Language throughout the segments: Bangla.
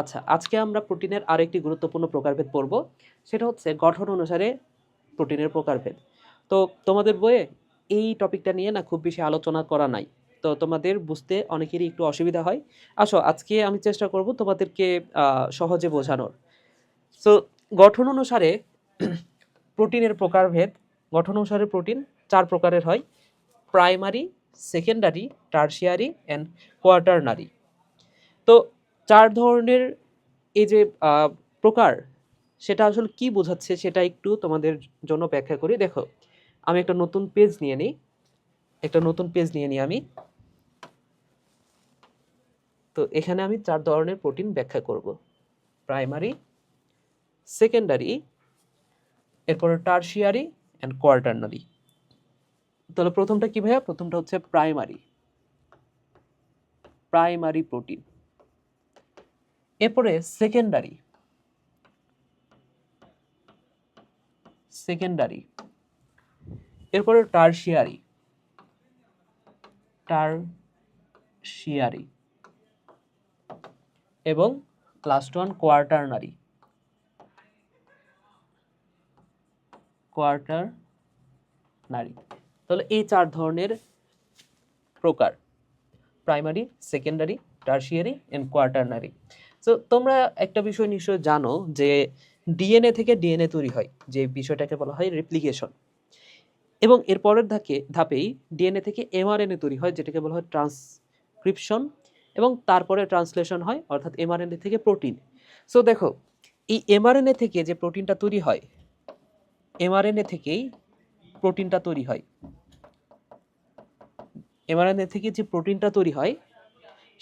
আচ্ছা আজকে আমরা প্রোটিনের আরেকটি গুরুত্বপূর্ণ প্রকারভেদ পড়ব। সেটা হচ্ছে গঠন অনুসারে প্রোটিনের প্রকারভেদ। তো তোমাদের বইয়ে এই টপিকটা নিয়ে না খুব বেশি আলোচনা করা নাই। তো তোমাদের বুঝতে অনেকেরই একটু অসুবিধা হয়। আসো, আজকে আমি চেষ্টা করব তোমাদেরকে সহজে বোঝানোর। সো গঠন অনুসারে প্রোটিনের প্রকারভেদ, গঠন অনুসারে প্রোটিন চার প্রকারের হয়। Primary, secondary, tertiary and quaternary তো চার ধরনের এই যে প্রকার, সেটা আসলে কি বোঝাচ্ছে সেটা একটু তোমাদের জন্য ব্যাখ্যা করি। দেখো, আমি একটা নতুন পেজ নিয়ে নিই। একটা নতুন পেজ নিয়ে নিই আমি। তো এখানে আমি চার ধরনের প্রোটিন ব্যাখ্যা করব। প্রাইমারি সেকেন্ডারি এরপরে টার্সিয়ারি অ্যান্ড কোয়ার্টারনারি তাহলে প্রথমটা কি ভাইয়া? প্রথমটা হচ্ছে প্রাইমারি প্রাইমারি প্রোটিন এরপরে সেকেন্ডারি সেকেন্ডারি এরপরে টার্সিয়ারি টার্সিয়ারি এবং last one quaternary quaternary তাহলে এই চার ধরনের প্রকার primary secondary tertiary and quaternary so তোমরা একটা বিষয় নিশ্চয় জানো যে ডিএনএ থেকে ডিএনএ তৈরি হয়, যে বিষয়টাকে বলা হয় রেপ্লিকেশন এবং এর পরের ধাকে, ধাপেই ডিএনএ থেকে এমআরএনএ তৈরি হয়, যেটাকে বলা হয় ট্রান্সক্রিপশন এবং তারপরে ট্রান্সলেশন হয়, অর্থাৎ এমআরএনএ থেকে প্রোটিন সো দেখো, এই এমআরএনএ থেকে যে প্রোটিনটা তৈরি হয় এমআরএনএ থেকেই প্রোটিনটা তৈরি হয়। এমআরএনএ থেকে যে প্রোটিনটা তৈরি হয়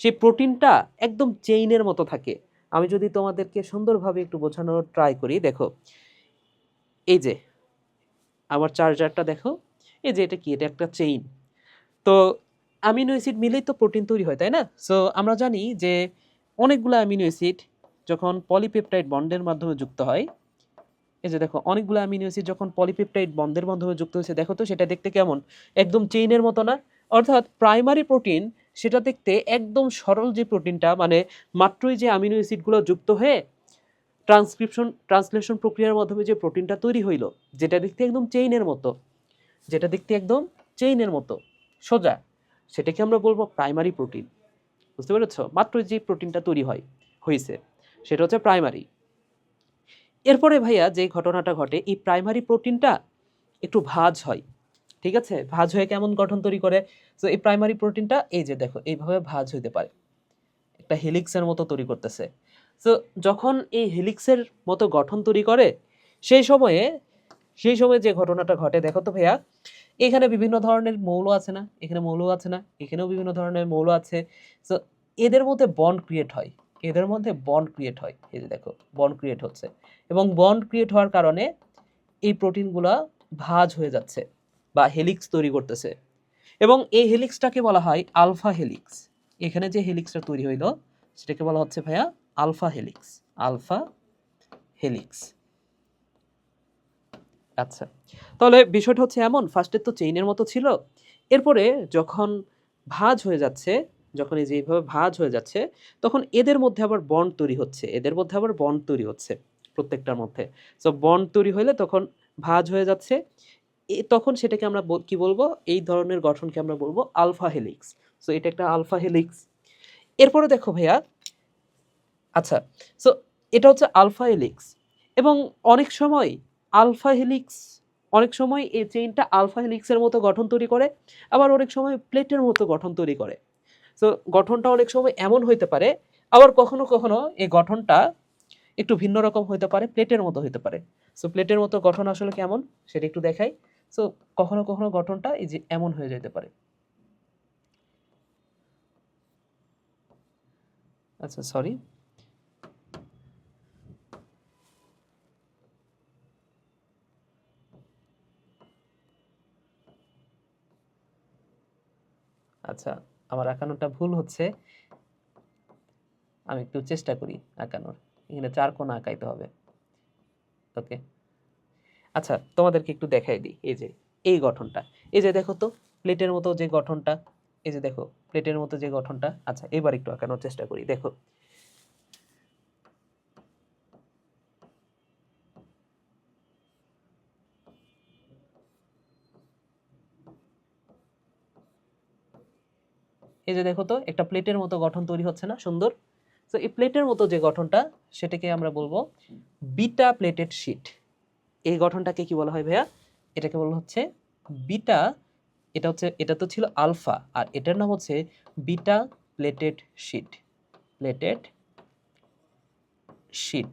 সেই প্রোটিনটা একদম চেইনের মতো থাকে। আমি যদি তোমাদেরকে সুন্দরভাবে একটু বোঝানোর ট্রাই করি, দেখো। এই যে, আমার চার্জারটা দেখো। এই যে, এটা কি? এটা একটা চেইন তো অ্যামিনো অ্যাসিড মিলেই তো প্রোটিন তৈরি হয়, তাই না? সো আমরা জানি যে অনেকগুলো অ্যামিনো অ্যাসিড যখন পলিপেপটাইড বন্ডের মাধ্যমে যুক্ত হয়, এই যে দেখো, অনেকগুলো অ্যামিনো অ্যাসিড যখন পলিপেপটাইড বন্ডের মাধ্যমে যুক্ত হয়েছে, দেখো তো সেটা দেখতে কেমন? একদম চেইনের মতো না। অর্থাৎ প্রাইমারি প্রোটিন সেটা দেখতে একদম সরল যে প্রোটিনটা মানে মাত্রই যে অ্যামিনো অ্যাসিডগুলো যুক্ত হয়ে ট্রান্সক্রিপশন, ট্রান্সলেশন প্রক্রিয়ার মাধ্যমে যে প্রোটিনটা তৈরি হইল, যেটা দেখতে একদম চেইনের মতো, যেটা দেখতে একদম চেইনের মতো, সোজা। সেটাকে আমরা বলব প্রাইমারি প্রোটিন। বুঝতে পেরেছ? মাত্র যে প্রোটিনটা তৈরি হয় হয়েছে সেটা হচ্ছে প্রাইমারি। এরপরে ভাইয়া যে ঘটনাটা ঘটে, এই প্রাইমারি প্রোটিনটা একটু ভাজ হয়। ঠিক আছে? ভাঁজ হয়ে কেমন গঠন তৈরি করে? তো এই প্রাইমারি প্রোটিনটা এই যে দেখো, এইভাবে ভাঁজ হইতে পারে। একটা হেলিক্সের মতো তৈরি করতেছে। তো যখন এই হেলিক্সের মতো গঠন তৈরি করে, সেই সময়ে সেই সময়ে যে ঘটনাটা ঘটে, দেখো তো ভাইয়া, এখানে বিভিন্ন ধরনের মৌল আছে না? এখানে মৌল আছে না? এখানেও বিভিন্ন ধরনের মৌল আছে। তো এদের মধ্যে বন্ড ক্রিয়েট হয়। এদের মধ্যে বন্ড ক্রিয়েট হয়। এই যে দেখো বন্ড ক্রিয়েট হচ্ছে। এবং বন্ড ক্রিয়েট হওয়ার কারণে এই প্রোটিনগুলা ভাজ হয়ে যাচ্ছে। বা হেলিক্স তৈরি করতেছে। এবং এই হেলিক্সটাকে বলা হয় আলফা হেলিক্স। এখানে যে হেলিক্সটা তৈরি হইল, সেটাকে বলা হচ্ছে ভাইয়া আলফা হেলিক্স আলফা হেলিক্স। আচ্ছা তাহলে বিষয়টা হচ্ছে এমন ফার্স্টে তো চেইনের মতো ছিল। এরপরে যখন ভাঁজ হয়ে যাচ্ছে, যখন এই যেভাবে ভাঁজ হয়ে যাচ্ছে, তখন এদের মধ্যে আবার বন্ড তৈরি হচ্ছে। এদের মধ্যে আবার বন্ড তৈরি হচ্ছে প্রত্যেকটার মধ্যে। সো বন্ড তৈরি হলে তখন ভাঁজ হয়ে যাচ্ছে তখন সেটাকে আমরা কি বলব? এই ধরনের গঠনকে আমরা বলব আলফা হেলিক্স। সো এটা একটা আলফা হেলিক্স। এরপরে দেখো ভাইয়া আচ্ছা সো এটা হচ্ছে আলফা হেলিক্স। এবং অনেক সময় আলফা হেলিক্স, অনেক সময় এই চেইনটা আলফা হেলিক্সের মতো গঠন তৈরি করে, আবার অনেক সময় প্লেটের মতো গঠন তৈরি করে। সো গঠনটা অনেক সময় এমন হইতে পারে, আবার কখনো কখনো এই গঠনটা একটু ভিন্ন রকম হইতে পারে, প্লেটের মতো হইতে পারে। সো প্লেটের মতো গঠন আসলে কেমন? সেটা একটু দেখাই। সো কখনো কখনো গঠনটা এই যে এমন হয়ে যেতে পারে। আচ্ছা সরি আচ্ছা আমার আঁকানোটা ভুল হচ্ছে। আমি একটু চেষ্টা করি আঁকানোর। এখানে চার কোণ আঁকাইতে হবে। ওকে আচ্ছা তোমাদেরকে একটু দেখাই দিই। এই যে, এই গঠনটা। এই যে দেখো তো, প্লেটের মতো যে গঠনটা, এই যে দেখো, প্লেটের মতো যে গঠনটা। আচ্ছা এবার একটু আঁকানোর চেষ্টা করি, দেখো। এই যে দেখো তো, একটা প্লেটের মতো গঠন তৈরি হচ্ছে না, সুন্দর? তো এই প্লেটের মতো যে গঠনটা, সেটাকে আমরা বলব বিটা প্লেটেড শিট। এই গঠনটাকে কি বলা হয় ভাইয়া? এটাকে বলা হচ্ছে বিটা, এটা হচ্ছে, এটা তো ছিল আলফা, আর এটার নাম হচ্ছে beta pleated sheet pleated sheet.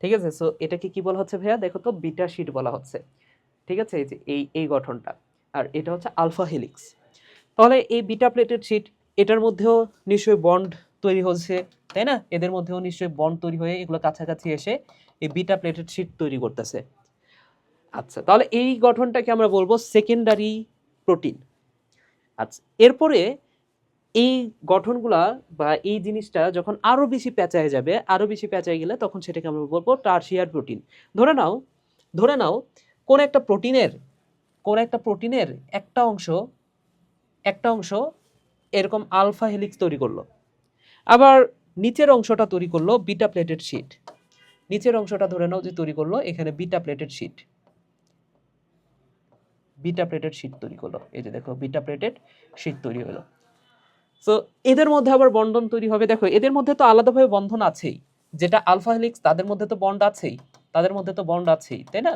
ঠিক আছে সো এটাকে কি বলা হচ্ছে ভাইয়া? দেখো তো, বিটা শিট বলা হচ্ছে। ঠিক আছে, এই যে, এই এই গঠনটা। আর এটা হচ্ছে আলফা হেলিক্স। তাহলে এই বিটা প্লেটেড শিট, এটার মধ্যেও নিশ্চয়ই বন্ড তৈরি হচ্ছে, তাই না? এদের মধ্যেও নিশ্চয়ই বন্ড তৈরি হয়ে এগুলো কাছাকাছি এসে এই বিটা প্লেটেড শিট তৈরি করতেছে। আচ্ছা তাহলে এই গঠনটাকে আমরা বলব সেকেন্ডারি প্রোটিন আচ্ছা এরপরে এই গঠনগুলা বা এই জিনিসটা যখন আরও বেশি পেঁচায় যাবে আরও বেশি পেঁচায় গেলে তখন সেটাকে আমরা বলব টার্সিয়ার প্রোটিন ধরে নাও ধরে নাও, কোন একটা প্রোটিনের, কোন একটা প্রোটিনের একটা অংশ একটা অংশ এরকম আলফা হেলিক্স তৈরি করল। আবার নিচের অংশটা তৈরি করল বিটা প্লেটেড শিট। নিচের অংশটা ধরে নাও যে তৈরি করল, এখানে beta pleated sheet. Beta pleated sheet তৈরি করল। এই যে দেখো, বিটা প্লেটেড শিট তৈরি হলো। সো এদের মধ্যে আবার বন্ধন তৈরি হবে। দেখো, এদের মধ্যে তো আলাদাভাবে বন্ধন আছেই। যেটা আলফা হেলিক্স, তাদের মধ্যে তো বন্ড আছেই। তাদের মধ্যে তো বন্ড আছেই, তাই না?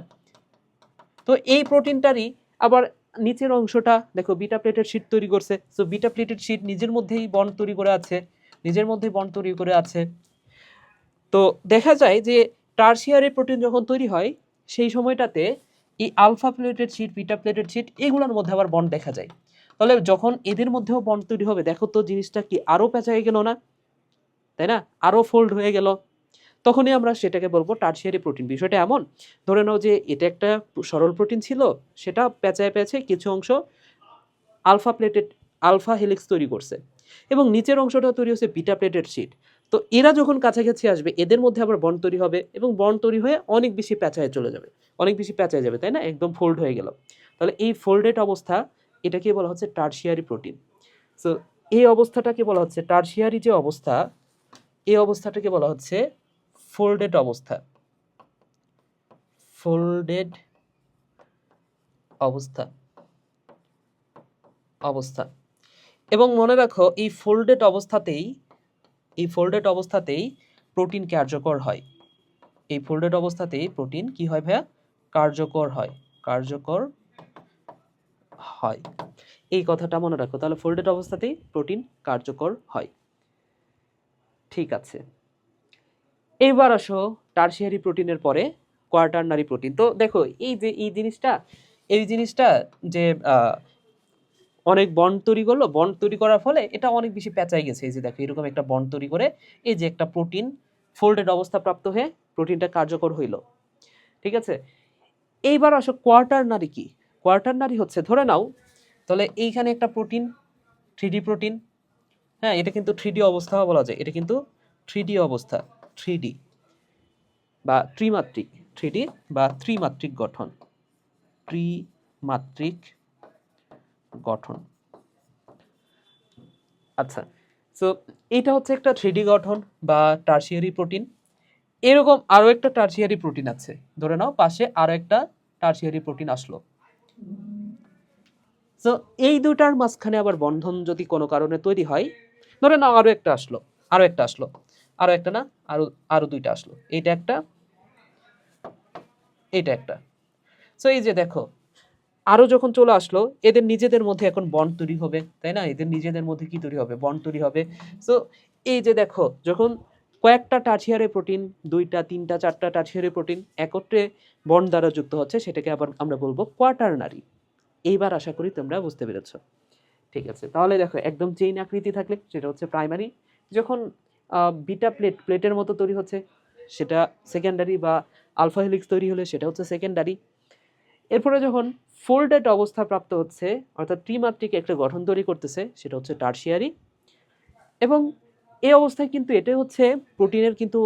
তো এই প্রোটিনটারই আবার নিচের অংশটা, দেখো, বিটা প্লেটেড শিট তৈরি করছে। সো বিটা প্লেটেড শিট নিজের মধ্যেই বন্ড তৈরি করে আছে। নিজের মধ্যেই বন্ড তৈরি করে আছে। তো দেখা যায় যে টার্সিয়ারি প্রোটিন যখন তৈরি হয়, সেই সময়টাতে এই alpha pleated sheet beta pleated sheet এগুলোর মধ্যে আবার বন্ড দেখা যায়। তাহলে যখন এদের মধ্যেও বন্ড তৈরি হবে, দেখো তো জিনিসটা কি আরও পেঁচায় গেল না? তাই না? আরও ফোল্ড হয়ে গেল। তখনই আমরা সেটাকে বলব টার্সিয়ারি প্রোটিন। বিষয়টা এমন, ধরে নাও যে এটা একটা সরল প্রোটিন ছিল, সেটা পেঁচায় পেঁচে কিছু অংশ আলফা প্লেটেড আলফা হেলিক্স তৈরি করছে। এবং নিচের অংশটা তৈরি হচ্ছে বিটা প্লেটেড শিট তো এরা যখন কাছাকাছি আসবে, এদের মধ্যে আবার বন্ড তৈরি হবে এবং বন্ড তৈরি হয়ে অনেক বেশি প্যাঁচায় চলে যাবে। অনেক বেশি প্যাঁচায় যাবে, তাই না? একদম ফোল্ড হয়ে গেল। তাহলে এই ফোল্ডেড অবস্থা এটাকে বলা হচ্ছে টার্সিয়ারি প্রোটিন সো এই অবস্থাটাকে বলা হচ্ছে টার্সিয়ারি যে অবস্থা, এই অবস্থাটাকে বলা হচ্ছে ফোল্ডেড অবস্থা। ফোল্ডেড অবস্থা। অবস্থা। এবং মনে রাখো, এই ফোল্ডেড অবস্থাতেই এই ফোল্ডেড অবস্থাতেই প্রোটিন কার্যকর হয়। এই ফোল্ডেড অবস্থাতেই প্রোটিন কি হয় ভাইয়া? কার্যকর হয়। কার্যকর হয়। এই কথাটা মনে রাখো, তাহলে ফোল্ডেড অবস্থাতেই প্রোটিন কার্যকর হয়। ঠিক আছে। এইবার আসো টার্সিয়ারি প্রোটিনের পরে কোয়ার্টারনারি প্রোটিন তো দেখো, এই যে, এই জিনিসটা এই জিনিসটা যে অনেক বন্ড তৈরি করল। বন্ড তৈরি করার ফলে এটা অনেক বেশি পেঁচাই গেছে। এই যে দেখো, এরকম একটা বন্ড তৈরি করে এই যে একটা প্রোটিন ফোল্ডেড অবস্থা প্রাপ্ত হয়ে প্রোটিনটা কার্যকর হইল। ঠিক আছে? এইবার আসো কোয়ার্টারনারি কি? কোয়ার্টারনারি হচ্ছে, ধরে নাও, তাহলে এইখানে একটা প্রোটিন থ্রি প্রোটিন হ্যাঁ এটা কিন্তু থ্রি অবস্থা বলা যায়। এটা কিন্তু থ্রি অবস্থা থ্রি বা ত্রিমাত্রিক থ্রি বা ত্রিমাত্রিক গঠন। ত্রিমাত্রিক গঠন। আচ্ছা সো এটা হচ্ছে একটা থ্রি গঠন বা টার্সিয়ারি প্রোটিন এরকম আরও একটা টার্সিয়ারি প্রোটিন আছে, ধরে নাও পাশে আরও একটা টার্সিয়ারি প্রোটিন আসলো। সো এই দুটার মাঝখানে আবার বন্ধন যদি কোনো কারণে তৈরি হয়, ধরে নাও আরও একটা আসলো আরও একটা আসলো আরও একটা না আরও আরও দুইটা আসলো। এইটা একটা এইটা একটা। সো এই যে দেখো আরও যখন চলে আসলো, এদের নিজেদের মধ্যে এখন বন্ড তৈরি হবে, তাই না? এদের নিজেদের মধ্যে কি তৈরি হবে? বন্ড তৈরি হবে। সো এই যে দেখো, যখন কয়েকটা টার্সিয়ারি প্রোটিন দুইটা, তিনটা, চারটা টার্সিয়ারি প্রোটিন একত্রে বন্ড দ্বারা যুক্ত হচ্ছে, সেটাকে আবার আমরা বলব কোয়াটারনারি এইবার আশা করি তোমরা বুঝতে পেরেছ। ঠিক আছে, তাহলে দেখো, একদম চেইন আকৃতি থাকলে, সেটা হচ্ছে প্রাইমারি যখন বিটা প্লেট প্লেটের মতো তৈরি হচ্ছে, সেটা সেকেন্ডারি বা আলফা হেলিক্স তৈরি হলে সেটা হচ্ছে সেকেন্ডারি এরপরে যখন ফোল্ডেড অবস্থা প্রাপ্ত হচ্ছে, অর্থাৎ ত্রিমাত্রিক একটা গঠন তৈরি করতেছে, সেটা হচ্ছে টার্সিয়ারি এবং এই অবস্থায় কিন্তু এটা হচ্ছে প্রোটিনের কিন্তু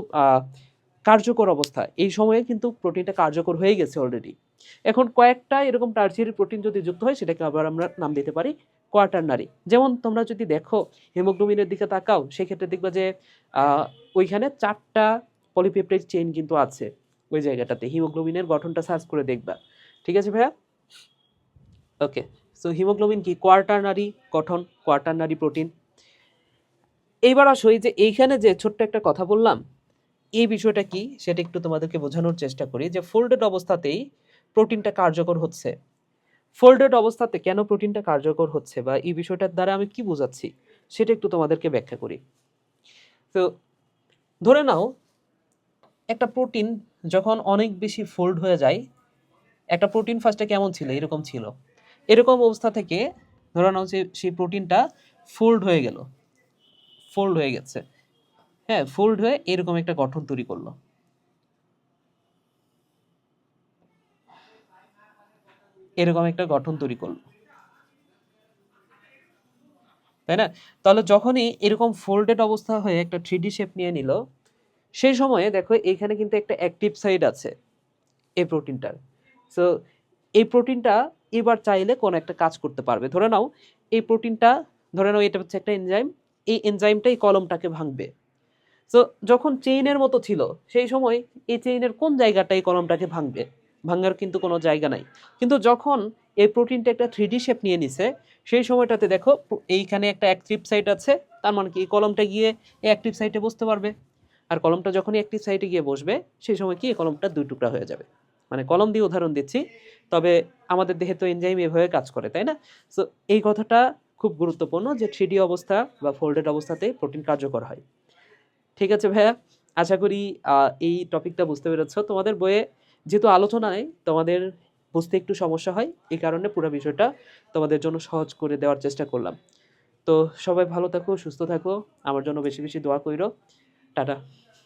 কার্যকর অবস্থা। এই সময়ে কিন্তু প্রোটিনটা কার্যকর হয়ে গেছে অলরেডি এখন কয়েকটা এরকম টার্সিয়ারি প্রোটিন যদি যুক্ত হয়, সেটাকে আবার আমরা নাম দিতে পারি কোয়াটারনারি যেমন তোমরা যদি দেখো হিমোগ্লোবিনের দিকে তাকাও, সেক্ষেত্রে দেখবা যে ওইখানে চারটা পলিপেপটাইড চেইন কিন্তু আছে। ওই জায়গাটাতে হিমোগ্লোবিনের গঠনটা সার্চ করে দেখবা। ঠিক আছে ভাইয়া? ওকে সো হিমোগ্লোবিন কি? কোয়ার্টারনারি গঠন কোয়ার্টারনারি প্রোটিন এইবার আসো, এই যে এইখানে যে ছোট্ট একটা কথা বললাম, এই বিষয়টা কি? সেটা একটু তোমাদেরকে বোঝানোর চেষ্টা করি যে ফোল্ডেড অবস্থাতেই প্রোটিনটা কার্যকর হচ্ছে। ফোল্ডেড অবস্থাতে কেন প্রোটিনটা কার্যকর হচ্ছে বা এই বিষয়টার দ্বারা আমি কি বোঝাচ্ছি, সেটা একটু তোমাদেরকে ব্যাখ্যা করি। তো ধরে নাও, একটা প্রোটিন যখন অনেক বেশি ফোল্ড হয়ে যায় একটা প্রোটিন ফার্স্টে কেমন ছিল? এরকম ছিল। এরকম অবস্থা থেকে ধরে নাও যে সেই প্রোটিনটা ফোল্ড হয়ে গেল। ফোল্ড হয়ে গেছে। হ্যাঁ ফোল্ড হয়ে এরকম একটা গঠন তৈরি করল। এরকম একটা গঠন তৈরি করল। তাই না? তাহলে যখনই এরকম ফোল্ডেড অবস্থা হয়ে একটা থ্রি ডি শেপ নিয়ে নিল, সেই সময়ে দেখো এখানে কিন্তু একটা অ্যাক্টিভ সাইড আছে, এই প্রোটিনটার সো এই প্রোটিনটা এবার চাইলে কোনো একটা কাজ করতে পারবে। ধরে নাও, এই প্রোটিনটা, ধরে নাও এটা হচ্ছে একটা এনজাইম এই এনজাইমটাই কলমটাকে ভাঙবে। সো যখন চেইনের মতো ছিল, সেই সময় এই চেইনের কোন জায়গাটাই কলমটাকে ভাঙবে? ভাঙার কিন্তু কোনো জায়গা নাই। কিন্তু যখন এই প্রোটিনটা একটা থ্রিডি শেপ নিয়ে নিছে, সেই সময়টাতে দেখো, এইখানে একটা অ্যাক্টিভ সাইট আছে, তার মানে কি, এই কলমটা গিয়ে এই অ্যাক্টিভ সাইটে বসতে পারবে। আর কলমটা যখনই অ্যাক্টিভ সাইটে গিয়ে বসবে, সেই সময় কি, এই কলমটা দুই টুকরা হয়ে যাবে। মানে কলম দিয়ে উদাহরণ দিচ্ছি। তবে আমাদের দেহে তো এনজাইম এভাবে কাজ করে, তাই না? সো এই কথাটা খুব গুরুত্বপূর্ণ যে থ্রি অবস্থা বা ফোল্ডেড অবস্থাতে প্রোটিন কার্যকর হয়। ঠিক আছে ভাইয়া? আশা করি এই টপিকটা বুঝতে পেরেছ। তোমাদের বইয়ে যেহেতু আলোচনায় তোমাদের বুঝতে একটু সমস্যা হয়, এই কারণে পুরো বিষয়টা তোমাদের জন্য সহজ করে দেওয়ার চেষ্টা করলাম। তো সবাই ভালো থাকো, সুস্থ থাকো। আমার জন্য বেশি বেশি দোয়া কইরো। টাটা।